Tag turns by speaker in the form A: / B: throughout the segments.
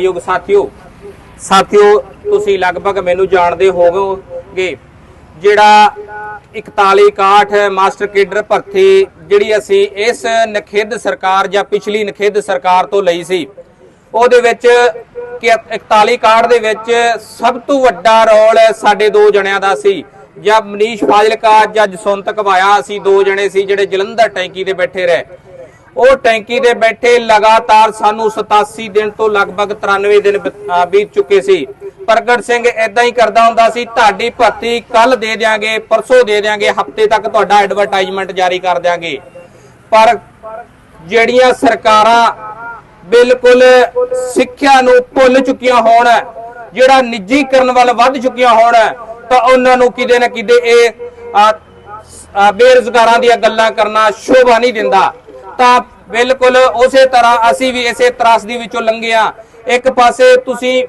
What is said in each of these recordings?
A: ਸਤਿਕਾਰਯੋਗ ਸਾਥੀਓ ਸਾਥੀਓ, ਤੁਸੀਂ ਲਗਭਗ ਮੈਨੂੰ ਜਾਣਦੇ ਹੋਵੋਗੇ ਜਿਹੜਾ 41 61 ਮਾਸਟਰ ਕੇਡਰ ਭਰਤੀ ਜਿਹੜੀ ਅਸੀਂ ਇਸ ਨਖਿੱਧ ਸਰਕਾਰ ਜਾਂ ਪਿਛਲੀ ਨਖਿੱਧ ਸਰਕਾਰ ਤੋਂ ਲਈ ਸੀ, ਉਹਦੇ ਵਿੱਚ ਕਿ 41 61 ਦੇ ਵਿੱਚ ਸਭ ਤੋਂ ਵੱਡਾ ਰੋਲ ਸਾਡੇ ਦੋ ਜਣਿਆਂ ਦਾ ਸੀ, ਜਾਂ ਮਨੀਸ਼ ਫਾਜ਼ਿਲਕਾ ਜਾਂ ਜਸਵੰਤ ਘਵਾਇਆ, ਅਸੀਂ ਦੋ ਜਣੇ ਸੀ ਜਿਹੜੇ ਜਲੰਧਰ ਟੈਂਕੀ ਤੇ ਬੈਠੇ ਰਹੇ। ਉਹ ਟੈਂਕੀ ਦੇ ਬੈਠੇ ਲਗਾਤਾਰ ਸਾਨੂੰ 87 ਦਿਨ ਤੋਂ ਲਗਭਗ 93 ਦਿਨ ਬੀਤ ਚੁੱਕੇ ਸੀ। ਪ੍ਰਗਟ ਸਿੰਘ ਇਦਾਂ ਹੀ ਕਰਦਾ ਹੁੰਦਾ ਸੀ, ਤੁਹਾਡੀ ਭਰਤੀ ਕੱਲ ਦੇ ਦਿਆਂਗੇ, ਪਰਸੋਂ ਦੇ ਦਿਆਂਗੇ, ਹਫ਼ਤੇ ਤੱਕ ਤੁਹਾਡਾ ਐਡਵਰਟਾਈਜ਼ਮੈਂਟ ਜਾਰੀ ਕਰ ਦਿਆਂਗੇ। ਪਰ ਜਿਹੜੀਆਂ ਸਰਕਾਰਾਂ ਬਿਲਕੁਲ ਸਿੱਖਿਆ ਨੂੰ ਭੁੱਲ ਚੁੱਕੀਆਂ ਹੋਣ, ਜਿਹੜਾ ਨਿੱਜੀਕਰਨ ਵੱਲ ਵੱਧ ਚੁੱਕੀਆਂ ਹੋਣ, ਤਾਂ ਉਹਨਾਂ ਨੂੰ ਕਿਤੇ ਨਾ ਕਿਤੇ ਇਹ ਬੇਰੁਜ਼ਗਾਰਾਂ ਦੀਆਂ ਗੱਲਾਂ ਕਰਨਾ ਸ਼ੋਭਾ ਨਹੀਂ ਦਿੰਦਾ। ਤਾਂ ਬਿਲਕੁਲ ਉਸੇ ਤਰ੍ਹਾਂ ਅਸੀਂ ਵੀ ਇਸੇ ਤਰਾਸਦੀ ਵਿੱਚੋਂ ਲੰਘੇ ਆ ਇੱਕ ਪਾਸੇ ਤੁਸੀਂ,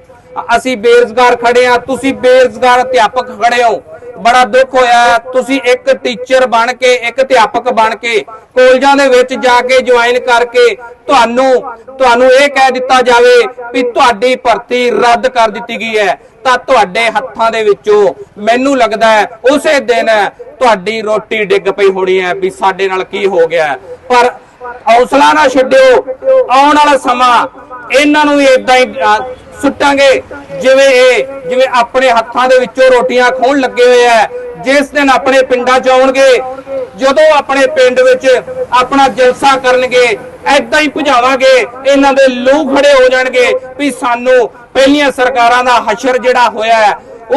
A: ਅਸੀਂ ਬੇਰੁਜ਼ਗਾਰ ਖੜੇ ਆ ਤੁਸੀਂ ਬੇਰੁਜ਼ਗਾਰ ਅਧਿਆਪਕ ਖੜੇ ਹੋ। ਬੜਾ ਦੁੱਖ ਹੋਇਆ ਤੁਸੀਂ ਇੱਕ ਟੀਚਰ ਬਣ ਕੇ, ਇੱਕ ਅਧਿਆਪਕ ਬਣ ਕੇ ਕਾਲਜਾਂ ਦੇ ਵਿੱਚ ਜਾ ਕੇ ਜੁਆਇਨ ਕਰਕੇ ਤੁਹਾਨੂੰ ਤੁਹਾਨੂੰ ਇਹ ਕਹਿ ਦਿੱਤਾ ਜਾਵੇ ਵੀ ਤੁਹਾਡੀ ਭਰਤੀ ਰੱਦ ਕਰ ਦਿੱਤੀ ਗਈ ਹੈ। ਤਾਂ ਤੁਹਾਡੇ ਹੱਥਾਂ ਦੇ ਵਿੱਚੋਂ ਮੈਨੂੰ ਲੱਗਦਾ ਹੈ ਉਸੇ ਦਿਨ ਤੁਹਾਡੀ ਰੋਟੀ ਡਿੱਗ ਪਈ ਹੋਣੀ ਹੈ ਵੀ ਸਾਡੇ ਨਾਲ ਕੀ ਹੋ ਗਿਆ ਪਰ ਹੌਸਲਾ ਨਾ ਛੱਡਿਓ, ਆਉਣ ਵਾਲਾ ਸਮਾਂ, ਇਹਨਾਂ ਨੂੰ ਵੀ ਇਦਾਂ ਹੀ ਸੁੱਟਾਂਗੇ। ਜਿਵੇਂ ਇਹ, ਜਿਵੇਂ ਆਪਣੇ ਹੱਥਾਂ ਦੇ ਵਿੱਚੋਂ ਰੋਟੀਆਂ ਖੋਣ ਲੱਗੇ ਹੋਏ ਆ, ਜਿਸ ਦਿਨ ਆਪਣੇ ਪਿੰਡਾਂ 'ਚ ਆਉਣਗੇ, ਜਦੋਂ ਆਪਣੇ ਪਿੰਡ ਵਿੱਚ ਆਪਣਾ ਜਲਸਾ ਕਰਨਗੇ ਐਦਾਂ ਹੀ ਭੁਜਾਵਾਂਗੇ, ਇਹਨਾਂ ਦੇ ਲੂ ਖੜੇ ਹੋ ਜਾਣਗੇ ਵੀ ਸਾਨੂੰ ਪਹਿਲੀਆਂ ਸਰਕਾਰਾਂ ਦਾ ਹਸ਼ਰ ਜਿਹੜਾ ਹੋਇਆ ਹੈ,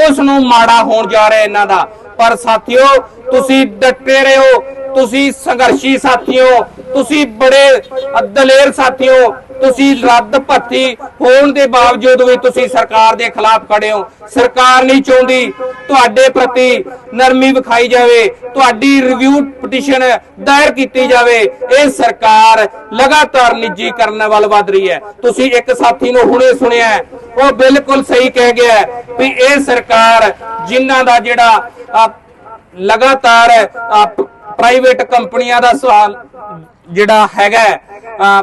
A: ਉਸ ਨੂੰ ਮਾੜਾ ਹੋਣ ਜਾ ਰਿਹਾ ਇਹਨਾਂ ਦਾ। ਪਰ ਸਾਥੀਓ, ਤੁਸੀਂ ਡਟੇ ਰਹੋ, ਤੁਸੀਂ ਸੰਘਰਸ਼ੀ ਸਾਥੀਓ ਤੁਸੀਂ ਬੜੇ ਦਲੇਰ ਸਾਥੀਓ, ਤੁਸੀਂ ਰੱਦ ਭਰਤੀ ਹੋਣ ਦੇ ਬਾਵਜੂਦ ਵੀ ਤੁਸੀਂ ਸਰਕਾਰ ਦੇ ਖਿਲਾਫ ਖੜੇ ਹੋ। ਸਰਕਾਰ ਨਹੀਂ ਚਾਹੁੰਦੀ ਤੁਹਾਡੇ ਪ੍ਰਤੀ ਨਰਮੀ ਵਿਖਾਈ ਜਾਵੇ, ਤੁਹਾਡੀ ਰਿਵਿਊ ਪਟੀਸ਼ਨ ਦਾਇਰ ਕੀਤੀ ਜਾਵੇ। ਇਹ ਸਰਕਾਰ ਲਗਾਤਾਰ ਨਿੱਜੀ ਕਰਨ ਵੱਲ ਵਧ ਰਹੀ ਹੈ। ਤੁਸੀਂ ਇੱਕ ਸਾਥੀ ਨੂੰ ਹੁਣੇ ਸੁਣਿਆ ਉਹ ਬਿਲਕੁਲ ਸਹੀ ਕਹਿ ਗਿਆ ਹੈ ਵੀ ਇਹ ਸਰਕਾਰ ਜਿਨ੍ਹਾਂ ਦਾ ਜਿਹੜਾ ਲਗਾਤਾਰ ਪ੍ਰਾਈਵੇਟ ਕੰਪਨੀਆਂ ਦਾ ਸਵਾਲ ਜਿਹੜਾ ਹੈਗਾ ਅਹ,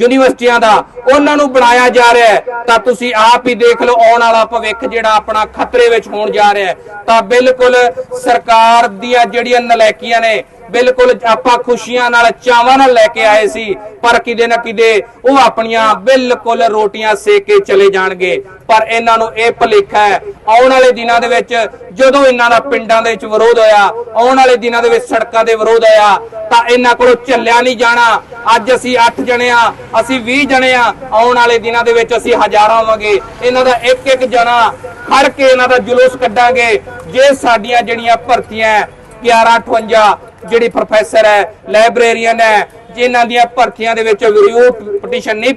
A: ਯੂਨੀਵਰਸਿਟੀਆਂ ਦਾ ਉਹਨਾਂ ਨੂੰ ਬਣਾਇਆ ਜਾ ਰਿਹਾ ਹੈ। ਤਾਂ ਤੁਸੀਂ ਆਪ ਹੀ ਦੇਖ ਲਓ ਆਉਣ ਵਾਲਾ ਭਵਿੱਖ ਜਿਹੜਾ ਆਪਣਾ ਖਤਰੇ ਵਿੱਚ ਹੋਣ ਜਾ ਰਿਹਾ ਹੈ। ਤਾਂ ਬਿਲਕੁਲ ਸਰਕਾਰ ਦੀਆਂ ਜਿਹੜੀਆਂ ਨਲਾਇਕੀਆਂ ਨੇ ਬਿਲਕੁਲ ਆਪਾਂ ਖੁਸ਼ੀਆਂ ਨਾਲ, ਚਾਵਾਂ ਨਾਲ ਲੈ ਕੇ ਆਏ ਸੀ, ਪਰ ਕਿਤੇ ਨਾ ਕਿਤੇ ਉਹ ਆਪਣੀਆਂ ਬਿਲਕੁਲ ਰੋਟੀਆਂ ਸੇਕ ਕੇ ਚਲੇ ਜਾਣਗੇ। ਪਰ ਇਹਨਾਂ ਨੂੰ ਇਹ ਭੁਲੇਖਾ ਹੈ, ਆਉਣ ਵਾਲੇ ਦਿਨਾਂ ਦੇ ਵਿੱਚ ਜਦੋਂ ਇਹਨਾਂ ਦਾ ਪਿੰਡਾਂ ਦੇ ਵਿੱਚ ਵਿਰੋਧ ਹੋਇਆ, ਆਉਣ ਵਾਲੇ ਦਿਨਾਂ ਦੇ ਵਿੱਚ ਸੜਕਾਂ ਦੇ ਵਿਰੋਧ ਹੋਇਆ, ਤਾਂ ਇਹਨਾਂ ਕੋਲੋਂ ਚੱਲਿਆ ਨਹੀਂ ਜਾਣਾ। ਅੱਜ ਅਸੀਂ 8 ਜਣੇ ਆ ਅਸੀਂ 20 ਜਣੇ ਆ ਆਉਣ ਵਾਲੇ ਦਿਨਾਂ ਦੇ ਵਿੱਚ ਅਸੀਂ ਹਜ਼ਾਰਾਂ ਹੋਵਾਂਗੇ। ਇਹਨਾਂ ਦਾ ਇੱਕ ਇੱਕ ਜਣਾ ਖੜ ਕੇ ਇਹਨਾਂ ਦਾ ਜਲੂਸ ਕੱਢਾਂਗੇ। ਜੇ ਸਾਡੀਆਂ ਜਿਹੜੀਆਂ ਭਰਤੀਆਂ 1158 ਜਿਹੜੀ ਪ੍ਰੋਫੈਸਰ ਹੈ, ਲਾਇਬ੍ਰੇਰੀਅਨ ਹੈ, ਜਿਨ੍ਹਾਂ ਦੀਆਂ ਭਰਤੀਆਂ ਦੇ ਵਿੱਚ ਰਿਵਿਊ ਪਟੀਸ਼ਨ ਨਹੀਂ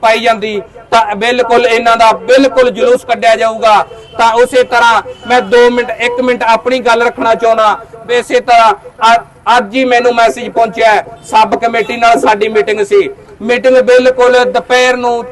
A: ਪਾਈ ਜਾਂਦੀ, ਤਾਂ ਬਿਲਕੁਲ ਇਹਨਾਂ ਦਾ ਬਿਲਕੁਲ ਜਲੂਸ ਕੱਢਿਆ ਜਾਊਗਾ। ਤਾਂ ਉਸੇ ਤਰ੍ਹਾਂ ਮੈਂ 2 ਮਿੰਟ 1 ਮਿੰਟ ਆਪਣੀ ਗੱਲ ਰੱਖਣਾ ਚਾਹੁੰਦਾ। ਇਸੇ ਤਰ੍ਹਾਂ ਅੱਜ ਹੀ ਮੈਨੂੰ ਮੈਸੇਜ ਪਹੁੰਚਿਆ ਸਬ ਕਮੇਟੀ ਨਾਲ ਸਾਡੀ ਮੀਟਿੰਗ ਸੀ। ਮੀਟਿੰਗ ਬਿਲਕੁਲ ਦੁਪਹਿਰ ਨੂੰ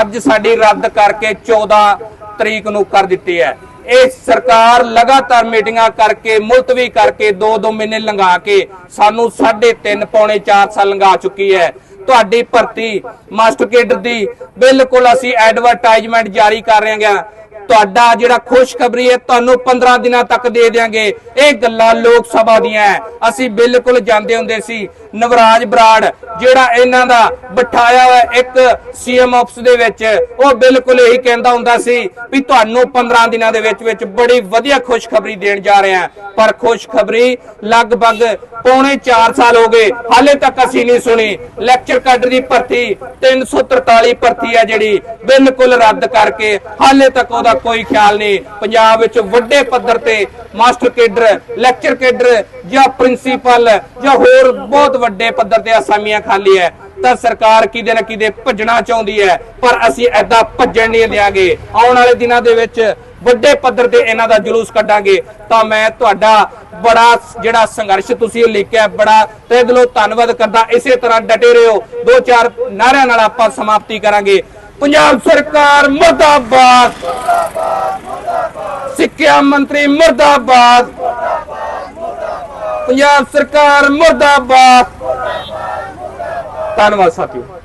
A: ਅੱਜ ਸਾਡੀ ਰੱਦ ਕਰਕੇ 14 ਤਰੀਕ ਨੂੰ ਕਰ ਦਿੱਤੀ ਹੈ। ਇਹ ਸਰਕਾਰ ਲਗਾਤਾਰ ਮੀਟਿੰਗਾਂ ਕਰਕੇ ਮੁਲਤਵੀ ਕਰਕੇ 2-2 ਮਹੀਨੇ ਲੰਘਾ ਕੇ ਸਾਨੂੰ 3.5 ਪੌਣੇ 4 ਸਾਲ ਲੰਘਾ ਚੁੱਕੀ ਹੈ। ਤੁਹਾਡੀ ਭਰਤੀ ਮਾਸਟਰ ਕੇਡਰ ਦੀ ਬਿਲਕੁਲ ਅਸੀਂ ਐਡਵਰਟਾਈਜ਼ਮੈਂਟ ਜਾਰੀ ਕਰ ਰਹੇ ਹਾਂ। ਤੁਹਾਡਾ ਜਿਹੜਾ ਖੁਸ਼ਖਬਰੀ ਹੈ, ਤੁਹਾਨੂੰ 15 ਦਿਨਾਂ ਤੱਕ ਦੇ ਦੇਾਂਗੇ ਇਹ ਗੱਲਾਂ ਲੋਕ ਸਭਾ ਦੀਆਂ ਹੈ। ਅਸੀਂ ਬਿਲਕੁਲ ਜਾਂਦੇ ਹੁੰਦੇ ਸੀ। ਨਵਰਾਜ ਬਰਾੜ, ਜਿਹੜਾ ਇਹਨਾਂ ਦਾ ਬਿਠਾਇਆ ਹੋਇਆ ਇੱਕ ਸੀਐਮ ਆਫਿਸ ਦੇ ਵਿੱਚ, ਉਹ ਬਿਲਕੁਲ ਇਹੀ ਕਹਿੰਦਾ ਹੁੰਦਾ ਸੀ ਵੀ ਤੁਹਾਨੂੰ 15 ਦਿਨਾਂ ਦੇ ਵਿੱਚ ਵਿੱਚ ਬੜੀ ਵਧੀਆ ਖੁਸ਼ਖਬਰੀ ਦੇਣ ਜਾ ਰਹੇ ਹਾਂ। ਪਰ ਖੁਸ਼ਖਬਰੀ ਲਗਭਗ ਪੌਣੇ 4 ਸਾਲ ਹੋ ਗਏ, ਹਾਲੇ ਤੱਕ ਅਸੀਂ ਨਹੀਂ ਸੁਣੀ। ਲੈਕਚਰ ਕੱਢ ਦੀ ਭਰਤੀ 343 ਭਰਤੀ ਹੈ ਜਿਹੜੀ, ਬਿਲਕੁਲ ਰੱਦ ਕਰਕੇ, ਹਾਲੇ ਤੱਕ ਉਹਦਾ ਕੋਈ ਖਿਆਲ ਨਹੀਂ। ਪੰਜਾਬ ਵਿੱਚ ਵੱਡੇ ਪੱਧਰ ਤੇ ਮਾਸਟਰ ਕੇਡਰ ਲੈਕਚਰ ਕੇਡਰ ਜਾਂ ਪ੍ਰਿੰਸੀਪਲ ਜਾਂ ਹੋਰ ਬਹੁਤ ਵੱਡੇ ਪੱਧਰ ਤੇ ਅਸਾਮੀਆਂ ਖਾਲੀ ਹੈ, ਤਾਂ ਸਰਕਾਰ ਕਿਤੇ ਨਾ ਕਿਤੇ ਭੱਜਣਾ ਚਾਹੁੰਦੀ ਹੈ, ਪਰ ਅਸੀਂ ਐਦਾਂ ਭੱਜਣ ਨਹੀਂ ਦਿਆਂਗੇ। ਆਉਣ ਵਾਲੇ ਦਿਨਾਂ ਦੇ ਵਿੱਚ ਵੱਡੇ ਪੱਧਰ ਤੇ ਇਹਨਾਂ ਦਾ ਜਲੂਸ ਕੱਢਾਂਗੇ। ਤਾਂ ਮੈਂ ਤੁਹਾਡਾ ਬੜਾ ਜਿਹੜਾ ਸੰਘਰਸ਼ ਤੁਸੀਂ ਲਿਖਿਆ ਬੜਾ ਤੇ ਦਿਲੋਂ ਧੰਨਵਾਦ ਕਰਦਾ। ਇਸੇ ਤਰ੍ਹਾਂ ਡਟੇ ਰਹੋ। ਦੋ ਚਾਰ ਨਾਰਿਆਂ ਨਾਲ ਆਪਾਂ ਸਮਾਪਤੀ ਕਰਾਂਗੇ। ਪੰਜਾਬ ਸਰਕਾਰ ਮੁਰਦਾਬਾਦ। ਸਿੱਖਿਆ ਮੰਤਰੀ ਮੁਰਦਾਬਾਦ। ਪੰਜਾਬ ਸਰਕਾਰ ਮੁਰਦਾਬਾਦ। ਧੰਨਵਾਦ ਸਾਥੀਓ।